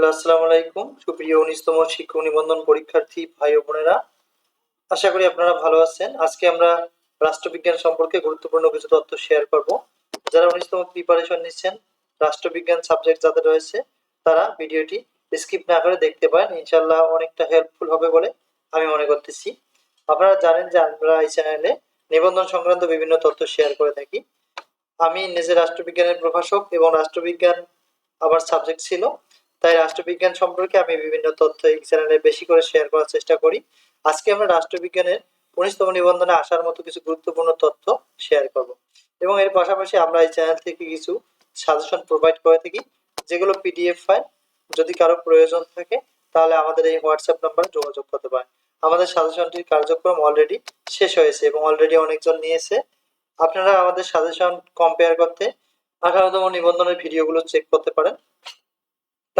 Hello, আসসালামু আলাইকুম। সুপ্রিয় উনিশতম শিক্ষক নিবন্ধন পরীক্ষার্থী ভাই ও বোনেরা, আশা করি আপনারা ভালো আছেন। আজকে আমরা রাষ্ট্রবিজ্ঞান সম্পর্কে গুরুত্বপূর্ণ কিছু তথ্য শেয়ার করব। যারা উনিশতম প্রিপারেশন নিচ্ছেন, রাষ্ট্রবিজ্ঞান সাবজেক্ট যাদের রয়েছে, তারা ভিডিওটি স্কিপ না করে দেখতে পারেন। ইনশাল্লাহ অনেকটা হেল্পফুল হবে বলে আমি মনে করতেছি। আপনারা জানেন যে আমরা এই চ্যানেলে নিবন্ধন সংক্রান্ত বিভিন্ন তথ্য শেয়ার করে থাকি। আমি নিজে রাষ্ট্রবিজ্ঞানের প্রভাষক এবং রাষ্ট্রবিজ্ঞান আমার সাবজেক্ট ছিল। তাই রাষ্ট্রবিজ্ঞান সম্পর্কে আমি বিভিন্ন তথ্য এই চ্যানেলে বেশি করে শেয়ার করার চেষ্টা করি। আজকে আমরা রাষ্ট্রবিজ্ঞানের উনিশতম নিবন্ধনে আসার মতো কিছু গুরুত্বপূর্ণ তথ্য শেয়ার করব। এবং এর পাশাপাশি আমরা এই চ্যানেল থেকে কিছু সাজেশন প্রোভাইড করে থাকি, যেগুলো পিডিএফ ফাইল যদি কারও প্রয়োজন থাকে, তাহলে আমাদের এই হোয়াটসঅ্যাপ নাম্বারে যোগাযোগ করতে পারেন। আমাদের সাজেশনটির কার্যক্রম অলরেডি শেষ হয়েছে এবং অলরেডি অনেকজন নিয়েছে। আপনারা আমাদের সাজেশন কম্পেয়ার করতে আঠারোতম নিবন্ধনের ভিডিওগুলো চেক করতে পারেন।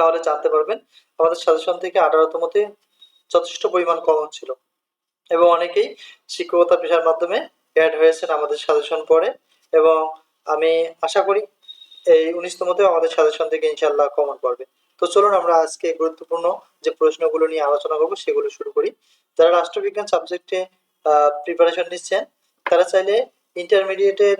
তাহলে জানতে পারবেন, আমাদের সাজেশন থেকে আঠারোতমতে যথেষ্ট পরিমাণ কমন ছিল এবং অনেকেই শিক্ষকতা পেশার মাধ্যমে অ্যাড হয়েছেন আমাদের সাজেশন পড়ে এবং আমি আশা করি এই উনিশতমতেও আমাদের সাজেশন থেকে ইনশাল্লাহ কমন পড়বে তো চলুন আমরা আজকে গুরুত্বপূর্ণ যে প্রশ্নগুলো নিয়ে আলোচনা করব সেগুলো শুরু করি। যারা রাষ্ট্রবিজ্ঞান সাবজেক্টে প্রিপারেশন নিচ্ছেন, তারা চাইলে ইন্টারমিডিয়েটের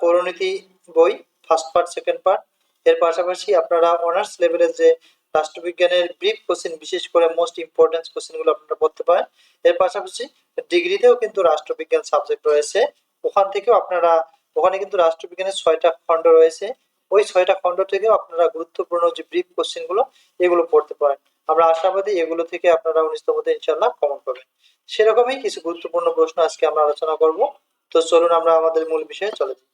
পৌরনীতি বই ফার্স্ট পার্ট সেকেন্ড পার্ট এর পাশাপাশি আপনারা অনার্স লেভেলের যে রাষ্ট্রবিজ্ঞানের ব্রিফ কোশ্চেন বিশেষ করে মোস্ট ইম্পর্টেন্ট কোশ্চেনগুলো আপনারা পড়তে পারেন। এর পাশাপাশি ডিগ্রিতেও কিন্তু রাষ্ট্রবিজ্ঞান সাবজেক্ট রয়েছে। ওখান থেকেও আপনারা, ওখানে কিন্তু রাষ্ট্রবিজ্ঞানের ছয়টা খণ্ড রয়েছে। ওই ছয়টা খণ্ড থেকেও আপনারা গুরুত্বপূর্ণ যে ব্রিফ কোশ্চেনগুলো এগুলো পড়তে পারেন। আমরা আশাবাদী এগুলো থেকে আপনারা উনিশতমতে ইনশাল্লাহ কমন পাবেন। সেরকমই কিছু গুরুত্বপূর্ণ প্রশ্ন আজকে আমরা আলোচনা করব। তো চলুন আমরা আমাদের মূল বিষয়ে চলে যাই।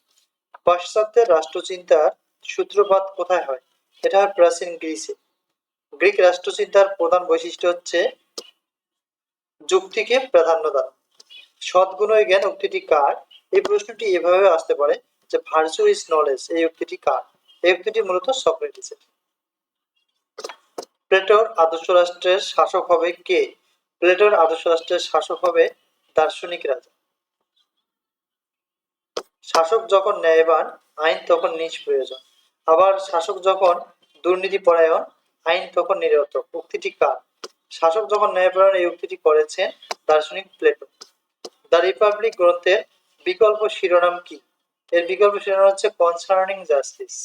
পাশ্চাত্যের রাষ্ট্রচিন্তার সূত্রপাত কোথায় হয়? এটা হয় প্রাচীন গ্রিসে। গ্রিক রাষ্ট্রচিন্তার প্রধান বৈশিষ্ট্য হচ্ছে যুক্তিকে প্রাধান্য দান। সদ্গুণই জ্ঞান উক্তিটি কার? এই প্রশ্নটি এভাবে আসতে পারে যে ভার্চু ইজ নলেজ, এই উক্তিটি কার? এই উক্তিটি মূলত সক্রেটিসের। প্লেটোর আদর্শ রাষ্ট্রের শাসক হবে কে? প্লেটোর আদর্শ রাষ্ট্রের শাসক হবে দার্শনিক রাজা। শাসক যখন ন্যায়বান, আইন তখন নিজ প্রয়োজন আবার শাসক যখন দুর্নীতি পরায়ণ, আইন তখন নিরর্থক উক্তিটি কার? শাসক যখন ন্যায়পরায়ণ এই উক্তিটি করেছেন দার্শনিক প্লেটো। দ্য রিপাবলিক গ্রন্থের বিকল্প শিরোনাম কি? এর বিকল্প শিরোনাম হচ্ছে কনসার্নিং জাস্টিস।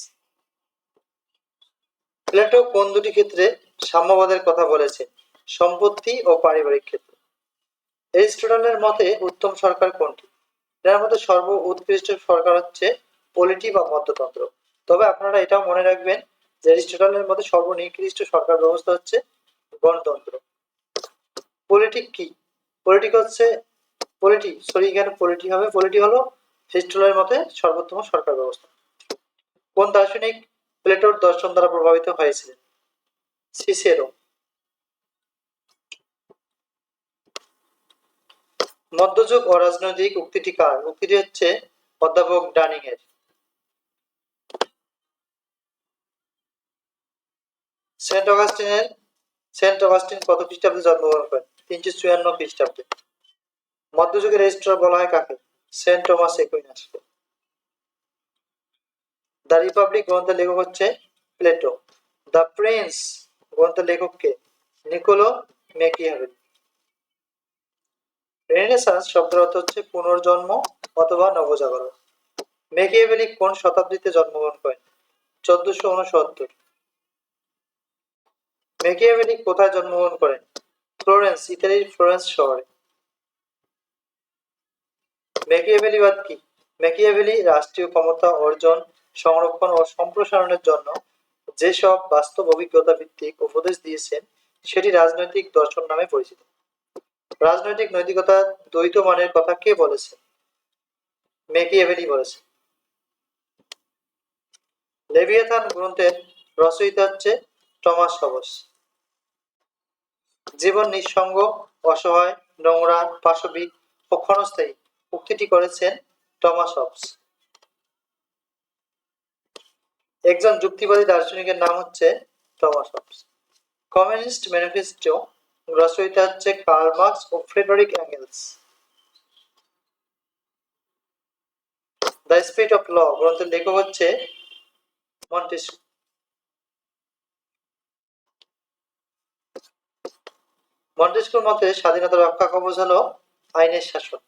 প্লেটো কোন দুটি ক্ষেত্রে সাম্যবাদের কথা বলেছে? সম্পত্তি ও পারিবারিক ক্ষেত্রে। এরিস্টটলের মতে উত্তম সরকার কোনটি? এর মধ্যে সর্ব উৎকৃষ্ট সরকার হচ্ছে পলিটি বা মধ্যতন্ত্র। তবে আপনারা এটাও মনে রাখবেন যে এরিস্টটলের মধ্যে সর্বনিকৃষ্ট সরকার ব্যবস্থা হচ্ছে গণতন্ত্র। পলিটিক কি? পলিটিক হচ্ছে পলিটি সরি, এখানে পলিটি হবে। পলিটি হলো এরিস্টটলের মতে সর্বোত্তম সরকার ব্যবস্থা। কোন দার্শনিক প্লেটোর দর্শন দ্বারা প্রভাবিত হয়েছিলেন? সিসেরো। মধ্যযুগ অরাজনৈতিক উক্তিটি কার? উক্তিটি হচ্ছে অধ্যাপক ডানিং এর সেন্ট অগাস্টিনের, সেন্ট অগাস্টিন কত খ্রিস্টাব্দে জন্মগ্রহণ করেন? তিনশো চুয়ান্ন খ্রিস্টাব্দে। মধ্যযুগের রেজিস্ট্রার বলা হয় কাকে? Saint Thomas Aquinas. The Republic গ্রন্থের লেখক হচ্ছে প্লেটো। দ্য প্রিন্স গ্রন্থের লেখক কে? নিকোলো মেকিয়াভেলি রেনেসান্স শব্দের অর্থ হচ্ছে পুনর্জন্ম অথবা নবজাগরণ। মেকিয়াভেলি কোন শতাব্দীতে জন্মগ্রহণ করেন? চোদ্দশো উনসত্তর। মেকিয়াভেলি কোথায় জন্মগ্রহণ করেন? ফ্লোরেন্স, ইতালির ফ্লোরেন্স শহরে। মেকিয়াভেলিবাদ কি? মেকিয়াভেলি রাষ্ট্রীয় ক্ষমতা অর্জন, সংরক্ষণ ও সম্প্রসারণের জন্য যেসব বাস্তব অভিজ্ঞতা ভিত্তিক উপদেশ দিয়েছেন, সেটি রাজনৈতিক দর্শন নামে পরিচিত। রাজনৈতিক নৈতিকতা দ্বৈত মানের কথা কে বলেছে মেকিয়াভেলি বলেছে লেভিয়াথান গ্রন্থের রচয়িতা হচ্ছে টমাস হবস জীবন নিঃসঙ্গ, অসহায়, নোংরা, পাশবিক ও ক্ষণস্থায়ী উক্তিটি করেছেন টমাস হবস। একজন যুক্তিবাদী দার্শনিকের নাম হচ্ছে টমাস হবস। কমিউনিস্ট ম্যানিফেস্টো রচয়িতা হচ্ছে Karl Marx O Friedrich Engels the Spirit of Law গ্রন্থের লেখক হচ্ছে মন্টেস্কু মন্টেস্কুর মতে স্বাধীনতা রক্ষা কবচ হলো আইনের শাসন।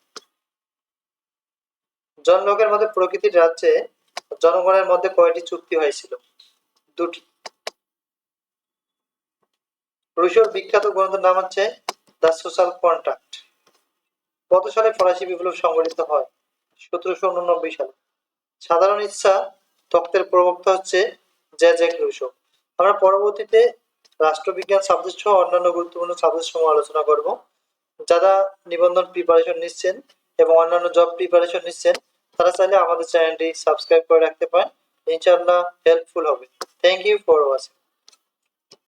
জন লোকের মধ্যে প্রকৃতির রাজ্যে জনগণের মধ্যে কয়টি চুক্তি হয়েছিল? দুটি। রুশোর বিখ্যাত গ্রন্থের নাম হচ্ছে দ্য সোশ্যাল কন্ট্রাক্ট। কত সালে ফরাসি বিপ্লব সংগঠিত হয়? সতেরোশো উননব্বই সালে। সাধারণ ইচ্ছা, তত্ত্বের প্রবক্তা হচ্ছে জ্যাজেক রুশো। আমরা পরবর্তীতে রাষ্ট্রবিজ্ঞান সাবজেক্ট সহ অন্যান্য গুরুত্বপূর্ণ সাবজেক্ট সমূহ আলোচনা করব। যারা নিবন্ধন প্রিপারেশন নিচ্ছেন এবং অন্যান্য জব প্রিপারেশন নিচ্ছেন, তারা চাইলে আমাদের চ্যানেলটি সাবস্ক্রাইব করে রাখতে পারেন। ইনশাআল্লাহ হেল্পফুল হবে। Thank you for watching